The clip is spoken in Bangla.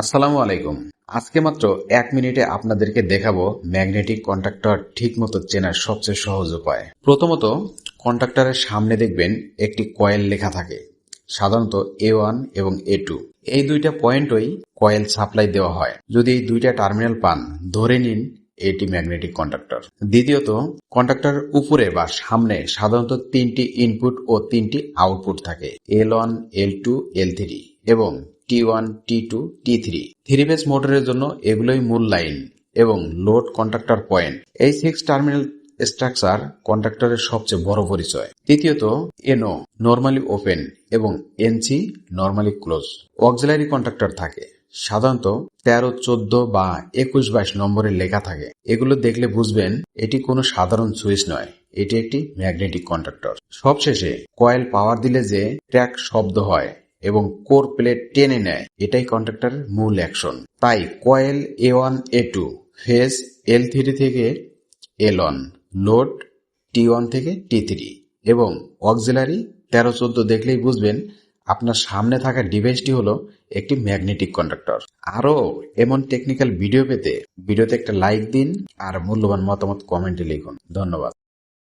আসসালামু আলাইকুম। আজকে মাত্র এক মিনিটে আপনাদেরকে দেখাবো ম্যাগনেটিক কন্ট্রাক্টর ঠিক মতো চেনার সবচেয়ে সহজ উপায়। প্রথমত কন্ট্রাক্টরের সামনে দেখবেন একটি কয়েল লেখা থাকে, সাধারণত এ ওয়ান এবং এ টু এই দুইটা পয়েন্টই কয়েল সাপ্লাই দেওয়া হয়। যদি এই দুইটা টার্মিনাল পান, ধরে নিন এটি ম্যাগনেটিক কন্ডাক্টর। দ্বিতীয়ত, কন্ডাক্টর উপরে বা সামনে সাধারণত তিনটি ইনপুট ও তিনটি আউটপুট থাকে L one L two L three এবং T one T two T three three phase মোটরের জন্য এগুলোই মূল লাইন এবং লোড কন্ট্রাক্টর পয়েন্ট এই সিক্স টার্মিনাল স্ট্রাকচার কন্ট্রাক্টরের সবচেয়ে বড় পরিচয়। তৃতীয়ত এনও নর্মালি ওপেন এবং NC normally close auxiliary contactor থাকে। সাধারণত তেরো, চোদ্দ বা একুশ, বাইশ নম্বরের লেখা থাকে। এগুলো দেখলে বুঝবেন এটি কোনো সাধারণ সুইচ নয়, এটি একটি ম্যাগনেটিক কন্ট্রাক্টর সবশেষে কয়েল পাওয়ার দিলে যে ট্র্যাক শব্দ হয়। এবং কোর প্লেট টেনে নেয়। এটাই কন্ট্রাক্টরের মূল অ্যাকশন। তাই coil A one, A two, phase, L three থেকে L one, load, T one থেকে টি থ্রি এবং অক্সিলারি তেরো চোদ্দ দেখলেই বুঝবেন আপনার সামনে থাকা ডিভাইসটি হলো একটি ম্যাগনেটিক কন্ডাক্টর। আরও এমন টেকনিক্যাল ভিডিও পেতে ভিডিওতে একটা লাইক দিন আর মূল্যবান মতামত কমেন্টে লিখুন। ধন্যবাদ।